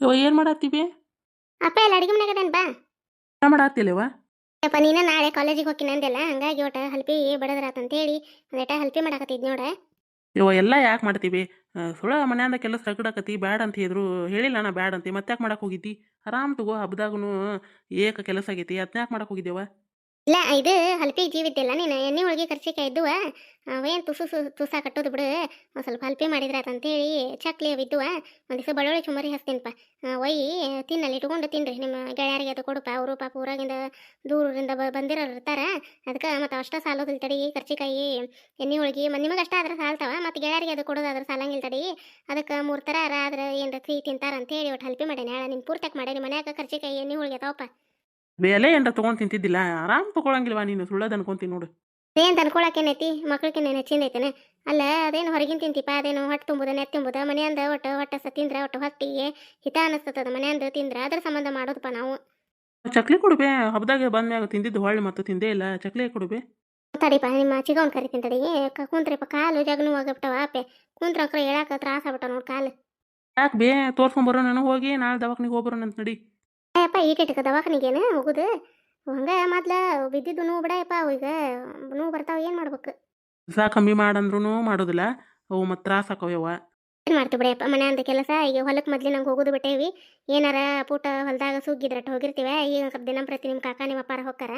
ಇವ ಏನು ಮಾಡತ್ತೀವಿ? ಅಪ್ಪ ಎಲ್ಲ ಅಡಿಗೆ ಮನೆಗದೇನು ಬಾ. ಏನು ಮಾಡತ್ತಿಲ್ಲವ ಅಪ್ಪ ನೀನ ನಾಳೆ ಕಾಲೇಜಿಗೆ ಹೋಗಿ ನಂದೆಲ್ಲ. ಹಂಗಾಗಿ ಒಟ ಹಲ್ಪಿ ಬಡದ್ರಾತಂತೇಳಿ ಒಂದೇಟ ಹಲ್ಪಿ ಮಾಡಾಕತ್ತಿದ್ ನೋಡ. ಇವ ಎಲ್ಲ ಯಾಕೆ ಮಾಡ್ತೀವಿ? ಸುಳ ಮನ್ಯಾಂದ ಕೆಲಸ ರಗಡಾಕತಿ ಬ್ಯಾಡ ಅಂತ ಹೇಳಿದ್ರು. ಹೇಳಿಲ್ಲ ನಾ ಬ್ಯಾಡ ಅಂತ. ಮತ್ತೆ ಯಾಕೆ ಮಾಡಕ್ಕೆ ಹೋಗಿದ್ದಿ? ಆರಾಮ್ ತಗೋ ಹಬ್ಬದಾಗೂ ಏಕ ಕೆಲಸ ಆಗೈತಿ. ಅದನ್ನ ಯಾಕೆ ಮಾಡಕ್ಕೆ ಹೋಗಿದ್ದೇವ ಇಲ್ಲ ಇದು ಹಲ್ಪಿ ಜೀವಿದ್ದಿಲ್ಲ ನೀನು, ಎಣ್ಣೆ ಒಳಗೆ ಖರ್ಚಿಕ ಇದ್ದುವ? ಅವೇನು ತುಸು ತುಸ ಕಟ್ಟೋದು ಬಿಡು. ಒಂದು ಸ್ವಲ್ಪ ಹಲ್ಪಿ ಮಾಡಿದ್ರಾತಂತೇಳಿ ಚಕ್ಲಿ ಬಿದ್ದುವ ಒಂದು ದಿವಸ ಬಳ್ಳೊಳ್ಳಿ ಚುಮರಿ ಹಸ್ತೀನಪ್ಪ ಒಯ್ಯಿ ತಿನ್ನಲ್ಲಿ, ಇಟ್ಕೊಂಡು ತಿನ್ರಿ. ನಿಮ್ಮ ಗೆಳೆಯರಿಗೆ ಅದು ಕೊಡುಪ. ಅವರು ಪಾಪ ಊರಾಗಿಂದ ದೂರದಿಂದ ಬ, ಬಂದಿರೋರು ಇರ್ತಾರೆ. ಅದಕ್ಕೆ ಮತ್ತು ಅಷ್ಟ ಸಾಲೋದಿಲ್ಲ ತಡಿ ಖರ್ಚಿಕಾಯಿ ಎಣ್ಣೆ ಹೋಳಿಗೆ. ಮತ್ತು ನಿಮಗೆ ಅಷ್ಟೇ ಆದ್ರೆ ಸಾಲ್ತಾವ. ಮತ್ತು ಗೆಳೆಯರಿಗೆ ಅದು ಕೊಡೋದಾದ್ರೆ ಸಾಲಂಗಿಲ್ಲ ತಡಿ. ಅದಕ್ಕೆ ಮೂರು ಥರ ಆದ್ರೆ ಏನು ಸಿಹಿ ತಿಂತಾರ ಅಂತೇಳಿ ಒಟ್ಟು ಹಲ್ಪಿ ಮಾಡ್ಯಾನೆ ಹೇಳ ನಿನ್ನ ಪೂರ್ತಕ್ಕೆ ಮಾಡೇನಿ ಮನ್ಯಾಗ ಖರ್ಚಿಕಾಯಿ ಎಣ್ಣೆ ಹೋಳಿಗೆ ಅದಾವಪ್ಪ. ಬೆಲೆ ಏನ್ರ ತೊಗೊಂಡು ತಿಂತಿದ್ದಿಲ್ಲ? ಆರಾಮ್ ತೊಗೊಳಂಗಿಲ್ವಾ ನೀನು? ಸುಳ್ಳದ ಅನ್ಕೊಂತೀನಿ ನೋಡು. ಏನ್ ತನ್ಕೊಳಕೇನೈತಿ ಮಕ್ಳಿಗೆ ಹೆಚ್ಚಿಂದೈತೇನೆ ಅಲ್ಲ ಅದೇನು ಹೊರಗಿನ ತಿಂತಿಪ್ಪ ಅದೇನು ಹೊಟ್ಟೆ ತುಂಬುದ ನೆತ್ ತುಂಬುದ? ಮನೆಯಂದ ಒಟ್ಟು ಹೊಟ್ಟೆ ಸ ತಿಂದ್ರೆ ಒಟ್ಟು ಹೊಟ್ಟಿಗೆ ಹಿತ ಅನಿಸ್ತದ? ಮನೆಯಂದ ತಿಂದ್ರ ಅದ್ರ ಸಂಬಂಧ ಮಾಡೋದಪ್ಪ ನಾವು. ಚಕ್ಲಿ ಕೊಡುಬೆ ಹಬ್ದಾಗ ಬಂದ್ಮ್ಯಾಗ ತಿಂದಿದ್ದು ಹೊಳ್ಳಿ ಮತ್ತು ತಿಂದೇ ಇಲ್ಲ. ಚಕ್ಲಿ ಕೊಡುಬೆ? ತಡಿಪ ನಿಮ್ಮ ಚಿಗವನ್ ಕರಿತೀನಿ ತಡಿ. ಕುಂತ್ರಿಪ್ಪ ಕಾಲು ಜಗನು ಹೋಗಿಬಿಟ್ಟವ ಆಪೆ. ಕುಂತ್ರ ಹೇಳಾಕ ತ್ರಾಸ ಆಗ್ಬಿಟ್ಟ ನೋಡಿ ಕಾಲು. ಯಾಕೆ ಬೇ ತೋರ್ಸ್ಕೊಂಡ್ ನಾನು? ಹೋಗಿ ನಾಳೆ ದವಾಖಾನಿಗೆ ಹೋಗ್ಬರೋಣ ಅಂತ ನಡಿ. ಅಯ್ಯಪ್ಪ ಈಟಿಟ್ಕ ದವಾಖಾನಿಗೇನು? ಹೋಗುದು. ಹಂಗ ಮೊದ್ಲ ಬಿದ್ದಿದ್ದು ನೋವು ಬಿಡಯಪ್ಪ ಈಗ ನೋವು ಬರ್ತಾವ ಏನು ಮಾಡ್ಬೇಕು? ಸಾ ಕಮ್ಮಿ ಮಾಡಂದ್ರೂ ಮಾಡೋದಿಲ್ಲ. ಅವು ಮತ್ತು ತ್ರಾಸ ಆಕವ್ಯವ ಏನು ಮಾಡ್ತೀವಿ ಬಿಡಯಪ್ಪ ಅಂತ ಕೆಲಸ ಈಗ ಹೊಲಕ್ಕೆ ಮೊದ್ಲು ನಂಗೆ ಹೋಗೋದು ಬಿಟ್ಟೇವಿ. ಏನಾರ ಪೂಟ ಹೊಲದಾಗ ಸುಗ್ಗಿದ್ರಟ್ಟು ಹೋಗಿರ್ತೀವ ಈಗ ಸ್ವಲ್ಪ ದಿನ ಪ್ರತಿ ನಿಮ್ಮ ಕಾಕ ನಿಮ್ಮ ಅಪ್ಪಾರ ಹೋಗ್ತಾರ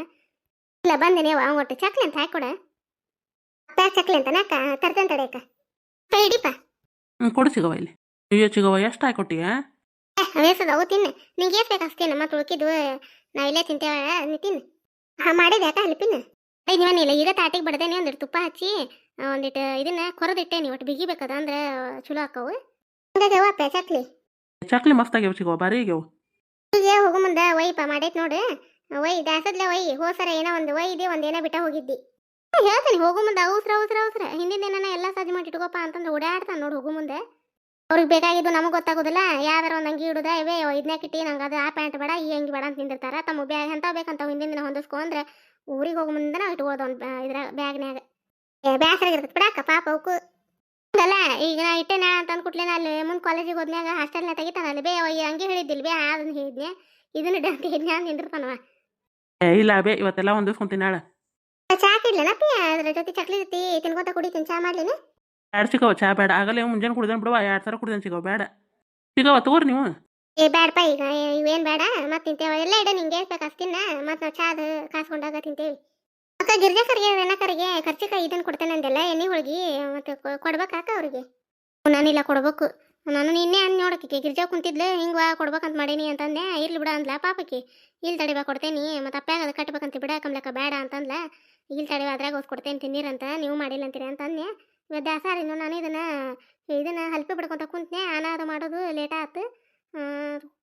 ಇಲ್ಲ ಬಂದೆ ನೀವು ಅವ ಒಟ್ಟು ಚಕ್ಲಿ ಅಂತ ಹಾಕೊಡ ಪ್ಯಾಕ್ ಚಕ್ಲಿ ಅಂತ ನಾಕ ತರ್ತೇನೆ ತಡೆಯಕ್ಕ ಹಿಡಿಪ ಹ್ಞೂ ಕೊಡು ಸಿಗವ ಇಲ್ಲಿ. ಅಯ್ಯೋ ಚಿಗವ ಎಷ್ಟು ಹಾಕೊಟ್ಟಿಯ? ಅವೇಸದ ಅವು ತಿನ್ನು. ನಿಂಗೆ ಎಷ್ಟು ಬೇಕು ಅಷ್ಟೇ ನಮ್ಮ ಉಳ್ಕಿದ್ದು ನಾ ಇಲ್ಲೇ ತಿಂತೇವ ನೀ ತಿನ್ನು. ಹಾಂ ಮಾಡಿದೆ ಯಾಕ ಹಲ್ಪಿನ ಐದು ಇಲ್ಲ ಈಗ ತಾಟಿಗೆ ಬಡ್ದೇನೆ ಒಂದಿಟ್ಟು ತುಪ್ಪ ಹಚ್ಚಿ ಒಂದಿಟ್ಟು ಇದನ್ನ ಕೊರದಿಟ್ಟೇನಿ ಒಟ್ಟು ಬಿಗಿಬೇಕದ ಅಂದ್ರೆ ಚಲೋ ಹಾಕವು ಹಂಗಾಗಿ ಅಪ್ಪ ಚಕ್ಲಿ. ಚಕ್ಲಿ ಮಸ್ತ್ ಆಗ್ಯಾವ ಸಿಗುವ ಬಾರಿ ಆಗ್ಯಾವ. ಹೀಗೆ ಹೋಗೋ ಮುಂದೆ ವೈಪ ಮಾಡೈತ್ ನೋಡು. ವೈ ದಾಸದ್ಲೆ ಒಯ್ ಹೋಸರ ಏನೋ ಒಂದು ವೈ ಇದೆ ಏನೋ ಬಿಟ್ಟ ಹೋಗಿದ್ದಿ. ಹೇಳ್ತೀನಿ ಹೋಗೋ ಮುಂದೆ ಅವಸರ ಅವಸರ ಅವಸರ. ಹಿಂದಿನ ದಿನ ಎಲ್ಲ ಸಜ್ಜು ಮಾಡಿ ಇಟ್ಕೋಪ ಅಂತಂದ್ರೆ ಓಡಾಡ್ತಾನೆ ನೋಡಿ ಹೋಗೋ ಮುಂದೆ. ಅವ್ರಿಗೆ ಬೇಕಾಗಿದ್ದು ನಮಗೆ ಗೊತ್ತಾಗೋದಿಲ್ಲ. ಯಾವ್ದಾರ ಒಂದು ಅಂಗಿ ಇಡುದ ಇವೇ ಇದನ್ನೇ ಕಿಟ್ಟಿ ನಂಗೆ ಅದು ಆ ಪ್ಯಾಂಟ್ ಬೇಡ ಈ ಅಂಗಿ ಬೇಡ ಅಂತ ನಿಂದಿರ್ತಾರ ತಮ್ಮ ಬ್ಯಾಗ್ ಎಂತ ಬೇಕಂತ ಹಿಂದಿನ ದಿನ ಹೊಂದಿಸ್ಕೊಂಡ್ರೆ ಊರಿಗೆ ಹೋಗೋ ಮುಂದೆ ನಾವು ಒಂದು ಇದ್ರ ಬ್ಯಾಗ್ನ್ಯಾಗ. ಏ ಬ್ಯಾಸರಾಗಿರ್ತೈತೆ ಬಿಡಕ್ಕ ಪಾಪ ಅವಕ್ಕೂ ಅಲ್ಲ ಈಗ ನಾ ಇಟ್ಟೆನ ಅಂತ ನಾ ಅಲ್ಲಿ ಮುಂದೆ ಕಾಲೇಜಿಗೆ ಹೋದ್ಮ್ಯಾಗ ಹಾಸ್ಟೆಲ್ನ ತೆಗಿತಾನಲ್ಲಿ ಬೇ ಈ ಅಂಗಿ ಹೇಳಿದ್ದಿಲ್ಲ ಬೇ ಅದನ್ನ ಹೇಳಿದ್ನೆ ಇದನ್ನ ಡಂತ ಹೇಳಿದ್ನೆ ಅಂತ ನಿಂದಿರ್ತಾನವ ಏ ಇಲ್ಲ ಬೇ ಇವತ್ತೆಲ್ಲ ಹೊಂದಿಸ್ಕೊಂತೀನಿ ನಾಳೆ. ಚಾ ಪಿ ಅದ್ರ ಜೊತೆ ಚಕ್ಲಿ ಜೊತೆ ತಿನ್ಕೊತ ಕುಡಿತೀನಿ ಚಾ ಮಾಡ್ಲಿನ? ಎರಡು ಸಿಗವ ಚಾ ಬೇಡ ಆಗಲೇ ಮುಂಜಾನೆ ಕುಡ್ದೇನೆ ಬಿಡುವ ಎರಡು ಸಾವಿರ ಕುಡ್ದೇನೆ ಸಿಗವ ಬೇಡ ಸಿಗವ ತಗೋರಿ ನೀವು. ಏ ಬೇಡಪ್ಪ ಈಗ ಇವೇನು ಬೇಡ ಮತ್ತೆ ತಿಂತೇವ, ಎಲ್ಲ ಇಡ, ನಿಂಗೆ ಬೇಕು ಅಷ್ಟಿನ ಮತ್ತೆ ನಾವು ಚಾದ ಕಾಸ್ಕೊಂಡಾಗ ತಿಂತೇವಿ. ಅಕ್ಕ ಗಿರ್ಜಕರಿಗೆ ರಣಕರಿಗೆ ಖರ್ಚಿಕಾಯಿ ಇದನ್ನು ಕೊಡ್ತೇನೆ ಅಂದೆಲ್ಲ, ಎಣ್ಣೆ ಹೋಳಿಗೆ, ಮತ್ತೆ ಕೊಡ್ಬೇಕಾಕ ಅವ್ರಿಗೆ? ನಾನಿಲ್ಲ ಕೊಡ್ಬೇಕು. ನಾನು ನಿನ್ನೆ ಅನ್ ನೋಡಕ್ಕೆ ಗಿರ್ಜಾ ಕುಂತಿದ್ಲು, ಹಿಂಗೆ ಕೊಡ್ಬೇಕಂತ ಮಾಡೀನಿ ಅಂತಂದೆ. ಇರ್ಲಿ ಬಿಡ ಅಂದ್ಲ, ಪಾಪಕ್ಕೆ. ಇಲ್ಲಿ ತಡಿಬಾ ಕೊಡ್ತೇನಿ. ಮತ್ತೆ ಅಪ್ಪಾಗ ಅದು ಕಟ್ಬೇಕಂತ ಬಿಡ, ಕಮ್ಲಕ್ಕ ಬೇಡ ಅಂತಂದ್ಲ. ಇಲ್ಲಿ ತಡಿಬಾ ಅದ್ರಾಗ ಹೋಗಿ ಕೊಡ್ತೇನೆ, ತಿನ್ನೀರಂತ, ನೀವು ಮಾಡಿಲ್ಲ ಅಂತೀರಿ ಅಂತಂದೆ. ದಾಸಾರಿನ ನಾನು ಇದನ್ನು ಇದನ್ನು ಹಲ್ಪಿ ಬಿಡ್ಕೊಂತ ಕುಂತ್ನೆ ಅನಾದ ಮಾಡೋದು ಲೇಟ್ ಆಯ್ತು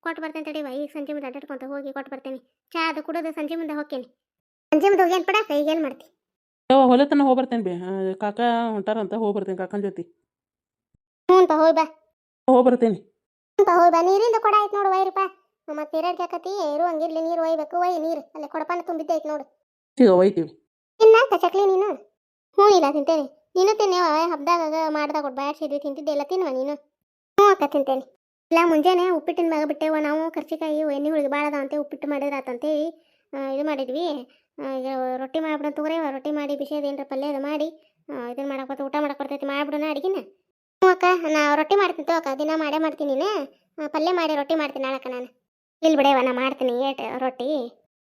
ಕೊಟ್ಟು ಬರ್ತೇನೆ ತಡಿ ಈಗ ಸಂಜೆ ಮುಂದೆ ಅಡ್ಡಾಡ್ಕೊಂತ ಹೋಗಿ ಕೊಟ್ಟು ಬರ್ತೇನೆ. ಚಾ ಅದು ಕುಡಿದು ಸಂಜೆ ಮುಂದೆ ಹೋಗ್ತೇನೆ ಸಂಜೆ ಮುಂದೆ ಹೋಗಿ ಪಡ ಈಗ ಏನು ಮಾಡ್ತಿ? ಹೊಲತನ ಹೋಗ್ಬರ್ತೇನೆ ಬೇ. ಬಿ ಕಾಕ ಹೊಂಟಾರಂತ ಹೋಗ್ಬರ್ತೇನೆ ಕಾಕನ ಜೊತೆ. ಹ್ಞೂನ್ಪ ಹೋಗಿ ಬಾ ಹೋಗ್ಬರ್ತೇನೆ ಹ್ಞೂನ್ಪ ಹೋಗಿ ಬಾ. ನೀರಿಂದ ಕೊಡ ಆಯ್ತು ನೋಡು ವೈರಪ್ಪ ಮತ್ತೆ ಎರಡು ಹಾಕತಿ ಇರು ಹಂಗಿರ್ಲಿ ನೀರು ಒಯ್ಬೇಕು ಒಯ್ ನೀರು. ಅಲ್ಲೇ ಕೊಡಪಾನ ತುಂಬಿದ್ದೈತೆ ನೋಡು. ಈಗ ಒಯ್ತೀವಿ. ಇನ್ನ ಚಕ್ಲಿ ನೀನು? ಹ್ಞೂ ಇಲ್ಲ ತಿಂತೇನೆ. ನೀನು ತಿನ್ನೇವ ಹಬ್ಬದಾಗ ಮಾಡ್ದಾಗ ಕೊಡ್ಬೇಡ ಸಿದ್ವಿ ತಿಂತಿದ್ದೆ, ಎಲ್ಲ ತಿನ್ನುವ ನೀನು. ಹ್ಞೂ ಅಕ್ಕ, ತಿಂತೇನೆ. ಇಲ್ಲ, ಮುಂಜಾನೆ ಉಪ್ಪಿಟ್ಟಿನ ಮ್ಯಾಗ ಬಿಟ್ಟೇವ, ನಾವು ಕರ್ಚಿಕಾಯಿ, ಎಣ್ಣೆ ಹುಳಿಗೆ ಭಾಳ ಅದಾವಂತೆ, ಉಪ್ಪಿಟ್ಟು ಮಾಡಿದ್ರಾತಂತೇಳಿ ಇದು ಮಾಡಿದ್ವಿ. ಈಗ ರೊಟ್ಟಿ ಮಾಡ್ಬಿಡೋಣ ತಗೋರೇವ ರೊಟ್ಟಿ ಮಾಡಿ ಬಿಸಿದ ಏನರ ಪಲ್ಯ ಅದು ಮಾಡಿ ಇದನ್ನು ಮಾಡಕ್ಕೆ ಊಟ ಮಾಡಕ್ಕೆ ಬರ್ತೈತಿ, ಮಾಡ್ಬಿಡೋಣ ಅಡುಗೆನ. ಹ್ಞೂ ಅಕ್ಕ, ನಾ ರೊಟ್ಟಿ ಮಾಡ್ತೀನಿ ಅಕ್ಕ, ದಿನ ಮಾಡೇ ಮಾಡ್ತೀನಿ ನೀನು. ಪಲ್ಯ ಮಾಡಿ, ರೊಟ್ಟಿ ಮಾಡ್ತೀನಿ ನಾಳಕ್ಕ ನಾನು. ಇಲ್ಲಿ ಬಿಡೇವ, ನಾ ಮಾಡ್ತೀನಿ, ಏಟ್, ರೊಟ್ಟಿ.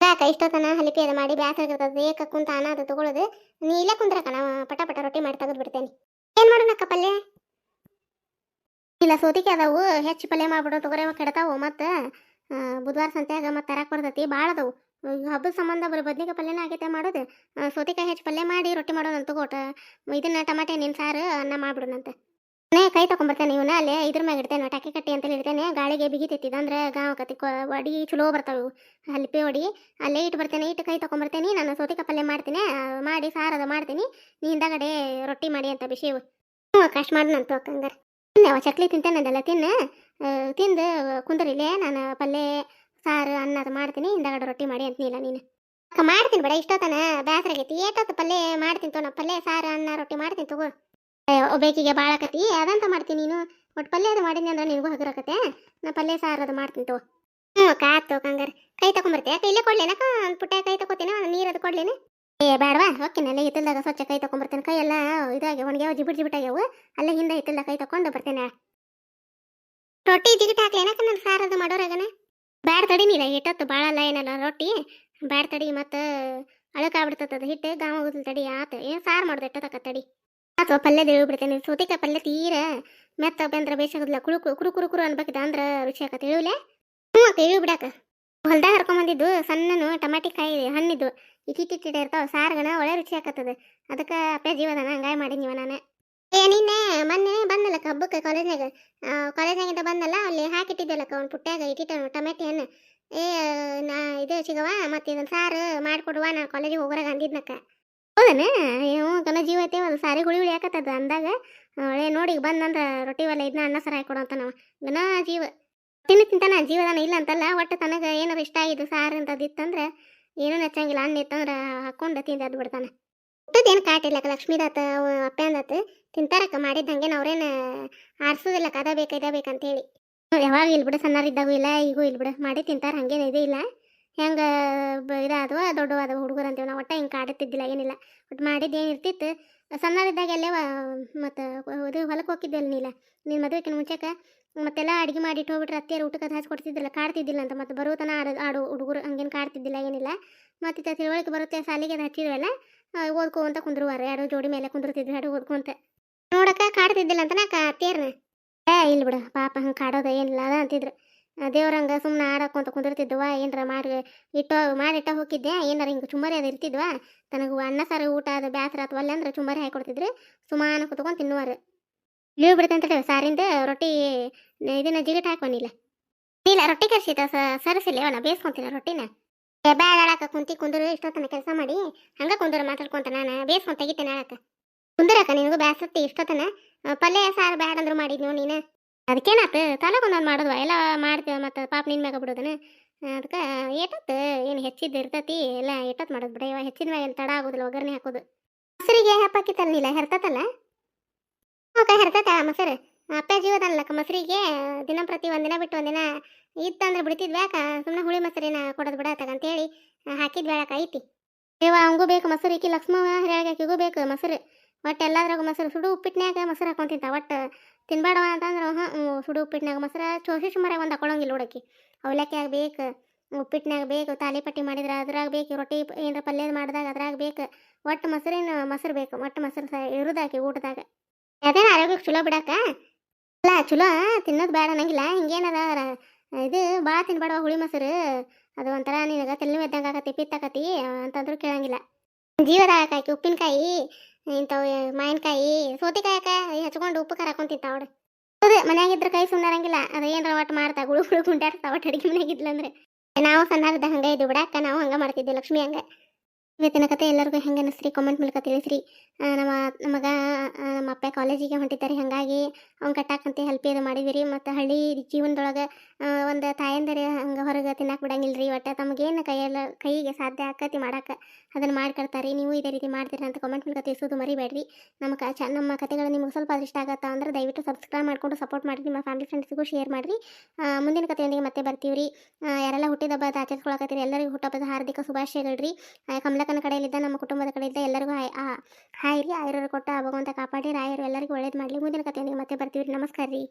ಯಾಕ ಇಷ್ಟೊತ್ತನ ಹಲಿಪಿ ಅದು ಮಾಡಿ ಬ್ಯಾಸರಾಗಿರ್ತದೆ ಏಕ ಕುಂತ ಅನ್ನ ಅದು ತಗೊಳ್ಳೋದು ನೀ ಇಲ್ಲೇ ಕುಂದ್ರಕ್ಕ ನಾವು ಪಟ ಪಟ ರೊಟ್ಟಿ ಮಾಡಿ ತೆಗೆದು ಬಿಡ್ತೇನೆ. ಏನು ಮಾಡೋಣಕ್ಕ ಪಲ್ಯ? ಇಲ್ಲ ಸೋತಿಕೆ ಅದಾವು, ಹೆಚ್ಚು ಪಲ್ಯ ಮಾಡ್ಬಿಡೋ ತೊಗರಿ ಕೆಡ್ತಾವು, ಮತ್ತು ಬುಧವಾರ ಸಂತ್ಯಾಗ ಮತ್ತೆ ತರಕ್ಕೆ ಬರ್ತೈತಿ ಭಾಳ ಅದಾವು. ಹಬ್ಬದ ಸಂಬಂಧ ಬರೀ ಬದ್ನಿಕ ಪಲ್ಯನ ಆಗೈತೆ ಮಾಡೋದು ಸೋತಿಕಾಯಿ ಸೌತೆಕಾಯಿ ಹೆಚ್ಚು ಪಲ್ಯ ಮಾಡಿ ರೊಟ್ಟಿ ಮಾಡೋದಂತ ತಗೋಟ ಇದನ್ನ ಟಮಾಟೆ ನಿನ್ನ ಸಾರು, ಅನ್ನ ಮಾಡ್ಬಿಡೋಣಂತೆ. ನೇ ಕೈ ತಗೊಂಬರ್ತೇನೆ ಇವನ್ನ ಅಲ್ಲೇ ಇದ್ರ ಮ್ಯಾಗ ಇಡ್ತೇನೆ ಟಕ್ಕೆ ಕಟ್ಟಿ ಅಂತ ಇಡ್ತೇನೆ, ಗಾಳಿಗೆ ಬಿಗಿತೈತಿ ಅಂದ್ರೆ ಗಾಂವ್ ಕತಿ ವಡಿ ಚಲೋ ಬರ್ತಾವೆ. ಹಲ್ಪಿ ಹೊಡಿ ಅಲ್ಲೇ ಇಟ್ಟು ಬರ್ತೇನೆ ಇಟ್ಟು ಕೈ ತಗೊಂಡ್ಬರ್ತೇನೆ, ನಾನು ಸೋತಿಕ ಪಲ್ಯ ಮಾಡ್ತೀನಿ ಮಾಡಿ ಸಾರದ ಮಾಡ್ತೀನಿ, ನೀ ಹಿಂದಗಡೆ ರೊಟ್ಟಿ ಮಾಡಿ ಅಂತ ಬಿಸಿವು ಕಷ್ಟ ಮಾಡಿ ನಾನು ತೋಕಂಗಾರ ಅವ ಚಕ್ಲಿ ತಿಂತೇನೆ ಅದೆಲ್ಲ ತಿನ್ನ ತಿಂದು ಕುಂದ್ರಿಲೆ ನಾನು ಪಲ್ಯ, ಸಾರು, ಅನ್ನ ಅದು ಮಾಡ್ತೀನಿ, ಹಿಂದಗಡೆ ರೊಟ್ಟಿ ಮಾಡಿ ಅಂತೀನಿಲ್ಲ ನೀನು. ಅಕ್ಕ, ಮಾಡ್ತೀನಿ ಬೇಡ ಇಷ್ಟೊತ್ತನ ಬೇಸರ ಆಗೈತಿ ಏಟೊತ್ತು ಪಲ್ಯ ಮಾಡ್ತೀನಿ ತೋ, ನಾ ಪಲ್ಯ, ಸಾರು, ಅನ್ನ, ರೊಟ್ಟಿ ಮಾಡ್ತೀನಿ ತಗೋ. ಬೇಕಿಗೆ ಭಾಳ ಆಕತಿ. ಅದಂತ ಮಾಡ್ತೀನಿ ನೀನು? ಒಟ್ಟು ಪಲ್ಯ ಅದು ಮಾಡಿದ್ನಿ ಅಂದ್ರೆ ನಿನಗೂ ಹಗರಕತ್ತೆ ನಾ ಪಲ್ಯ ಸಾರು ಅದು ಮಾಡ್ತೀನಿ ತೋ ಹ್ಞೂ ಕಾತು ಕಂಗಾರ. ಕೈ ತಗೊಂಬರ್ತೀಯ ಕೈಲೇ ಕೊಡ್ಲೇನಕ್ಕ ಒಂದು ಪುಟ್ಟ ಕೈ ತಗೋತೀನಿ? ನೀರು ಅದು ಕೊಡ್ಲೇನೆ? ಏ ಬೇಡವಾ ಓಕೆ ಅಲ್ಲೇ ಹಿತ್ತಲ್ದಾಗ ಸ್ವಚ್ಛ ಕೈ ತಗೊಂಬರ್ತೇನೆ. ಕೈ ಎಲ್ಲ ಇದಾಗಿ ಒಣಗ್ಯಾವ ಜಿಬಿಟ್ ಜಿಬಿಟ್ ಆಗ್ಯಾವು. ಅಲ್ಲೇ ಹಿಂದೆ ಹಿತ್ತಲ್ದಾಗ ಕೈ ತಗೊಂಡು ಬರ್ತೇನೆ. ರೊಟ್ಟಿ ಜಿಗಿಟ್ ಹಾಕ್ಲೇನಕ್ಕ ನಾನು ಸಾರು ಅದು ಮಾಡೋರಾಗನ? ಬ್ಯಾಡ ತಡಿ ನೀಲ ಇಟ್ಟತ್ತು ಭಾಳ ಏನಲ್ಲ, ರೊಟ್ಟಿ. ಬ್ಯಾಡ ತಡಿ ಮತ್ತು ಅಳಕಾಗ್ಬಿಡ್ತದ ಹಿಟ್ಟು. ಗಾಮ ಹೋಗ್ಲಿ ತಡಿ, ಆತ. ಏನು ಸಾರು ಮಾಡ್ದೆ ಇಟ್ಟದಕ್ಕ ತಡಿ. ಅಥವಾ ಪಲ್ಯ ಹೇಳ್ಬಿಡ್ತೇನೆ ಸೌತೆಕಾಯಿ ಪಲ್ಯ ತೀರ ಮೆತ್ತ ಬಂದ್ರೆ ಬೇಸಾಗದಿಲ್ಲ ಕುಳು ಕುರು ಕುರು ಕುರು ಅನ್ಬೇಕಿದ ಅಂದ್ರೆ ರುಚಿ ಆಕತ್ತೆ ಇಳುವ್ಲೆ ಹ್ಞೂ ಅಕ್ಕ ಬಿಡಾಕ. ಹೊಲ್ದಾಗ ಹರ್ಕೊಂಬಂದಿದ್ದು ಸಣ್ಣನು ಟಮಾಟಿ ಕಾಯಿ, ಹಣ್ಣಿದ್ದು. ಇಟ್ಟಿಟ್ಟಿಟ್ಟ ಇರ್ತಾವ. ಸಾರ್ಗಣ ಒಳ್ಳೆ ರುಚಿ ಆಕತ್ತದ. ಅದಕ್ಕೆ ಅಪ್ಪ ಜೀವನ ಹಂಗಾಯ್ ಮಾಡೀನಿವ ನಾನು. ಏ, ನಿನ್ನೆ ಮೊನ್ನೆ ಬಂದಲ್ಲಕ್ಕ ಹಬ್ಬಕ್ಕೆ ಕಾಲೇಜ್ನಾಗ ಕಾಲೇಜ್ನಾಗಿಂದ ಬಂದಲ್ಲ, ಅಲ್ಲಿ ಹಾಕಿಟ್ಟಿದ್ದಲ್ಲಕ್ಕ ಅವ್ನು ಪುಟ್ಟ್ಯಾಗ ಇಟ್ಟಿಟ್ಟ ಟಮಾಟಿ ಹಣ್ಣು ಏ, ನಾ, ಇದು ಸಿಗವ ಮತ್ತೆ ಇದನ್ನ ಸಾರು ಮಾಡಿಕೊಡುವ ನಾ ಕಾಲೇಜಿಗೆ ಹೋಗೋರಾಗ ಅಂದಿದ್ನಕ್ಕ. ಹೌದನ? ಏನು ಗನ ಒಂದು ಸಾರಿ ಹುಳಿ ಹಾಕತ್ತದ ಅಂದಾಗ ಒಳ್ಳೆ ನೋಡಿ ಬಂದಂದ್ರೆ ರೊಟ್ಟಿ ಒಲೆ ಇದನ್ನ ಅನ್ನ ಸರ ಹಾಕೊಡು ಅಂತ ಗನ ಜೀವ, ತಿನ್ನ, ತಿಂತಾನ, ಜೀವದಾನ ಇಲ್ಲ ಅಂತಲ್ಲ, ಒಟ್ಟು ತನಗೆ ಏನಾರು ಇಷ್ಟ ಆಗಿದ್ದು ಸಾರು ಅಂತದ್ದು ಇತ್ತಂದ್ರೆ, ಏನೂ ನಚ್ಚಂಗಿಲ್ಲ ಹಣ್ಣು ಇತ್ತಂದ್ರೆ ಹಾಕೊಂಡು ತಿಂದು ಅದು ಬಿಡ್ತಾನೆ. ಊಟದ್ದೇನು ಕಾಟಿಲ್ಲ ಲಕ್ಷ್ಮೀದಾತ ಅಪ್ಪಂದಾತ ತಿಂತಾರಕ್ಕ ಮಾಡಿದ್ದಂಗೆ ಅವ್ರೇನು ಆರಿಸೋದಿಲ್ಲ, ಕದ ಬೇಕ, ಇದ ಬೇಕಂತೇಳಿ ಯಾವಾಗ ಇಲ್ಲಿ ಬಿಡು ಸಣ್ಣರಿದ್ದಾಗೂ ಇಲ್ಲ, ಈಗೂ ಇಲ್ಲಿ ಬಿಡು ಮಾಡಿ ತಿಂತಾರೆ, ಹಂಗೇನು ಇದೇ ಇಲ್ಲ. ಹೆಂಗೆ ಇದಾದವ ದೊಡ್ಡವಾದ ಹುಡುಗರು ಅಂತೀವಿ ನಾವು, ಒಟ್ಟ ಹಿಂಗೆ ಕಾಡುತ್ತಿದ್ದಿಲ್ಲ, ಏನಿಲ್ಲ. ಬಟ್ ಮಾಡಿದ್ದು ಏನು ಇರ್ತಿತ್ತು ಸಣ್ಣರಿದ್ದಾಗ ಎಲ್ಲೇ ಮತ್ತು ಇದು ಹೊಲಕ್ಕೆ ಹೋಗಿದ್ದೆಲ್ಲ ನೀಲ. ನಿನ್ನ ಮದುವೆಕಿನ ಮುಂಚೆಕ ಮತ್ತೆಲ್ಲ ಅಡುಗೆ ಮಾಡಿ ಹೋಗ್ಬಿಟ್ರೆ ಅತ್ತಿಯರು ಊಟಕ್ಕೆ ಹಚ್ಚಿ ಕೊಡ್ತಿದ್ದಿಲ್ಲ, ಕಾಡ್ತಿದ್ದಿಲ್ಲ ಅಂತ. ಮತ್ತು ಬರುವತನ ಆಡು ಆಡು ಹುಡುಗರು ಹಂಗೇನು ಕಾಡ್ತಿದ್ದಿಲ್ಲ, ಏನಿಲ್ಲ. ಮತ್ತು ಇತ್ತ ತಿಳುವಳಿಕೆ ಬರುತ್ತೆ, ಸಾಲಿಗೆ ಅದು ಹಚ್ಚಿದ್ವಲ್ಲ ಅಂತ ಕುಂದ್ರುವಾರ. ಎರಡು ಜೋಡಿ ಮೇಲೆ ಕುಂದಿರ್ತಿದ್ರು ಎರಡು ಓದ್ಕೊಂತ ನೋಡಕ್ಕೆ ಕಾಡ್ತಿದ್ದಿಲ್ಲ ಅಂತ ನಾ ಅತ್ತೆಯರ್ನ. ಏ ಇಲ್ಲ ಬಿಡು, ಪಾಪ ಹಂಗೆ ಕಾಡೋದು ಏನಿಲ್ಲ, ಅದ ಅಂತಿದ್ರು. ದೇವ್ರಂಗ ಸುಮ್ಮನೆ ಆಡಕೊಂತ ಕುಂದಿರ್ತಿದ್ವ ಏನರ ಮಾಡಿ ಇಟ್ಟು ಮಾಡಿಟ್ಟ ಹೋಗಿದ್ದೆ, ಏನಾರ ಹಿಂಗೆ ಚುಮ್ಮರಿ ಅದು ಇರ್ತಿದ್ವ, ತನಗೆ ಅನ್ನ, ಸಾರು, ಊಟ ಅದು, ಬ್ಯಾಸರ ಅಥವಾ ಅಲ್ಲ ಅಂದ್ರೆ ಚುಮ್ಮರಿ ಹಾಕೊಡ್ತಿದ್ರು ಸುಮಾನ ಕುತ್ಕೊಂಡು ತಿನ್ನುವರು ಲೀವ್ ಬಿಡ್ತಂತ ಸಾರಿಂದ ರೊಟ್ಟಿ ಇದನ್ನ ಜಿಗಿಟ್ ಹಾಕೊಂಡಿಲ್ಲ ಇಲ್ಲ, ರೊಟ್ಟಿ ಕರ್ಸಿತ ಸರಸಿಲ್ಲ ಅವನ ಬೇಯಿಸ್ಕೊಂತೀನಿ ರೊಟ್ಟಿನ. ಬ್ಯಾಡ ಆಡಾಕ ಕುಂತಿ ಕುಂದರು, ಇಷ್ಟೊತ್ತನ ಕೆಲಸ ಮಾಡಿ, ಹಂಗ ಕುಂದರು ಮಾತಾಡ್ಕೊಂತ ನಾನು ಬೇಯಿಸ್ಕೊಂತ ತೆಗಿತೇನೆ ಆಡಾಕ ಕುಂದರಕ್ಕ ನಿನಗೂ ಬ್ಯಾಸತ್ತಿ ಇಷ್ಟೊತ್ತನ ಪಲ್ಯ, ಸಾರು ಬ್ಯಾಡ ಅಂದ್ರು ಮಾಡಿದ್ನು ನೀನು? ಅದಕ್ಕೇನಾತು? ತಲೆಗೊಂದೊಂದು ಮಾಡುದ್ವ? ಎಲ್ಲ ಮಾಡ್ತೇವೆ ಮತ್ತು ಪಾಪ ನಿನ್ನ ಮ್ಯಾಗ ಬಿಡೋದನ? ಅದಕ್ಕೆ ಏಟತ್ತು ಏನು ಹೆಚ್ಚಿದ್ದು ಇರ್ತತಿ ಎಲ್ಲ ಏಟತ್ತು ಮಾಡೋದು ಬಿಡ ಇವ. ಹೆಚ್ಚಿದ ಮ್ಯಾಗ ತಡ ಆಗೋದಿಲ್ಲ, ಒಗ್ಗರಣೆ ಹಾಕೋದು. ಮೊಸರಿಗೆ ಹಪ್ಪಾಕಿತ್ತಲ್ಲ ಹೆರ್ತತಲ್ಲ ಓಕೆ ಹೆರ್ತತ ಮೊಸರು? ಅಪ್ಪ ಜೀವದಲ್ಲಕ್ಕ ಮೊಸರಿಗೆ? ದಿನ ಪ್ರತಿ ಒಂದಿನ ಬಿಟ್ಟು ಒಂದಿನ ಇತ್ತಂದ್ರೆ ಬಿಡ್ತಿದ್ ಬ್ಯಾಕ ಸುಮ್ಮನೆ ಹುಳಿ ಮೊಸರಿನ ಕೊಡೋದು ಬಿಡತ್ತಾಗ ಅಂತೇಳಿ ಹಾಕಿದ್ ಹೇಳಕ್ಕ ಐತಿ. ಇವ ಅವಂಗೂ ಬೇಕು ಮೊಸರು, ಈಕಿ ಲಕ್ಷ್ಮವ ಹೇಳಾಕಿಗೂ ಬೇಕು ಮೊಸರು. ಒಟ್ಟು ಎಲ್ಲದ್ರಾಗ ಮೊಸರು, ಸುಡು ಉಪ್ಪಿಟ್ನ್ಯಾಗ ಮೊಸರು ಹಾಕೊಂತಿಂತ ಒಟ್ಟು ತಿನ್ಬೇಡವ ಅಂತಂದ್ರೆ ಹಾಂ ಸುಡು ಉಪ್ಪಿಟ್ಟಿನಾಗ ಮೊಸರು ಚೋಸಿ ಸುಮಾರಾಗ ಒಂದು ಹಾಕೊಳ್ಳೋಂಗಿಲ್ಲ ಹುಡುಕಿ. ಅವಲಕ್ಕಿಯಾಗ ಬೇಕು ಉಪ್ಪಿಟ್ಟಿನಾಗ ಬೇಕು ತಾಲಿಪಟ್ಟಿ ಮಾಡಿದ್ರೆ ಅದ್ರಾಗ ಬೇಕು, ರೊಟ್ಟಿ ಏನಾರ ಪಲ್ಯ ಮಾಡಿದಾಗ ಅದ್ರಾಗ ಬೇಕು, ಒಟ್ಟು ಮೊಸರಿನ ಮೊಸರು ಬೇಕು, ಒಟ್ಟು ಮೊಸರು ಸ, ಇರುದಾಕಿ ಊಟದಾಗ. ಅದೇನು ಆರೋಗ್ಯಕ್ಕೆ ಚಲೋ ಬಿಡಾಕ? ಅಲ್ಲ, ಚಲೋ ತಿನ್ನೋದು ಬೇಡ ಅನ್ನಂಗಿಲ್ಲ ಹಿಂಗೇನದ ಇದು ಭಾಳ ತಿನ್ಬೇಡವ ಹುಳಿ ಮೊಸರು, ಅದು ಒಂಥರ ನಿನಗೆ ತಲೆ ಎದ್ದಂಗೆ ಆಗತ್ತೆ ಪಿತ್ತಾಕತಿ ಅಂತಂದ್ರೂ ಕೇಳಂಗಿಲ್ಲ. ಜೀವದ ಹಾಕಿ ಉಪ್ಪಿನಕಾಯಿ ಇಂಥವು ಮಾವಿನಕಾಯಿ ಸೌತೆಕಾಯಕ ಹಚ್ಕೊಂಡು ಉಪ್ಪು ಖಾರ ಹಾಕೊಂಡು ತಿಂತಾವಡು ಹೌದು, ಮನ್ಯಾಗಿದ್ರ ಕೈ ಸುಂದರಂಗಿಲ್ಲ ಅದು ಏನಾರ ಒಟ್ಟು ಮಾಡ್ತಾ, ಗುಳು ಗುಳು ಗುಂಡಾಡ್ತಾವ ಒಟ್ಟು ಅಡಿಗೆ ಮನೆಯಾಗಿದ್ಲ ಅಂದ್ರೆ. ನಾವು ಸಣ್ಣ ಹಂಗೆ ಇದ್ದು ಬಿಡಾಕ ನಾವು ಹಂಗೆ ಮಾಡ್ತಿದ್ವಿ ಲಕ್ಷ್ಮಿ ಹಂಗೆ. ಇವತ್ತಿನ ಕತೆ ಎಲ್ಲರಿಗೂ ಹೆಂಗೆ ಅನಿಸ್ರಿ ಕಾಮೆಂಟ್ ಮೂಲಕ ತಿಳಿಸ್ರಿ. ನಮ್ಮ ನಮಗ ನಮ್ಮ ಅಪ್ಪ ಕಾಲೇಜಿಗೆ ಹೊಂಟಿದ್ದಾರೆ. ಹಾಗಾಗಿ ಅವ್ನು ಕಟ್ಟಾಕಂತ ಹೆಲ್ಪ್ ಇದು ಮಾಡಿದಿರಿ ಮತ್ತು ಹಳ್ಳಿ ಜೀವನದೊಳಗೆ ಒಂದು ತಾಯಂದರೆ ಹಂಗೆ ಹೊರಗೆ ತಿನ್ನಕ್ಕೆ ಬಿಡಂಗಿಲ್ಲ ರೀ ಒಟ್ಟು ತಮಗೇನು ಕೈಯಲ್ಲ ಕೈಗೆ ಸಾಧ್ಯ ಆಕತಿ ಮಾಡಕ್ಕೆ ಅದನ್ನು ಮಾಡ್ಕೊಡ್ತಾರೆ. ನೀವು ಇದೇ ರೀತಿ ಮಾಡ್ತೀರ ಅಂತ ಕಾಮೆಂಟ್ ಮೂಲಕ ತಿಳಿಸೋದು ಮರಿಬೇಡ್ರಿ. ನಮ್ಮ ಕ, ಚ, ನಮ್ಮ ಕತೆಗಳು ನಿಮ್ಗೆ ಸ್ವಲ್ಪ ಇಷ್ಟ ಆಗುತ್ತಾ ಅಂದರೆ ದಯವಿಟ್ಟು ಸಬ್ಸ್ಕ್ರೈಬ್ ಮಾಡಿಕೊಂಡು ಸಪೋರ್ಟ್ ಮಾಡಿರಿ ನಿಮ್ಮ ಫ್ಯಾಮಿಲಿ ಫ್ರೆಂಡ್ಸ್ಗೂ ಶೇರ್ ಮಾಡಿರಿ. ಮುಂದಿನ ಕಥೆಯೊಂದಿಗೆ ಮತ್ತೆ ಬರ್ತೀವಿ ರೀ ಯಾರೆಲ್ಲ ಹುಟ್ಟಿದ ಹಬ್ಬದ ಆಚರಿಸ್ಕೊಳಕತ್ತೀರಿ, ಎಲ್ಲರಿಗೂ ಹುಟ್ಟಬ್ಬದ ಹಾರ್ದಿಕ ಶುಭಾಶಯಗಳು ರೀ ಕಮಲಕ್ಕನ ಕಡೆಯಲ್ಲಿದ್ದ ನಮ್ಮ ಕುಟುಂಬದ ಕಡೆಯಿಂದ ಎಲ್ಲರಿಗೂ ಹಾಯ್ ಆ, ಹಾಯ್ ರೀ ಕೊಟ್ಟ ಭಗವಂತ ಕಾಪಾಡಿ ರಾಯರು ಎಲ್ಲರಿಗೂ ಒಳ್ಳೇದು ಮಾಡಲಿ. ಮುಂದಿನ ಕಥೆಯೊಂದಿಗೆ ಮತ್ತೆ ಬರ್ತೀವಿ. ನಮಸ್ಕಾರ ರೀ.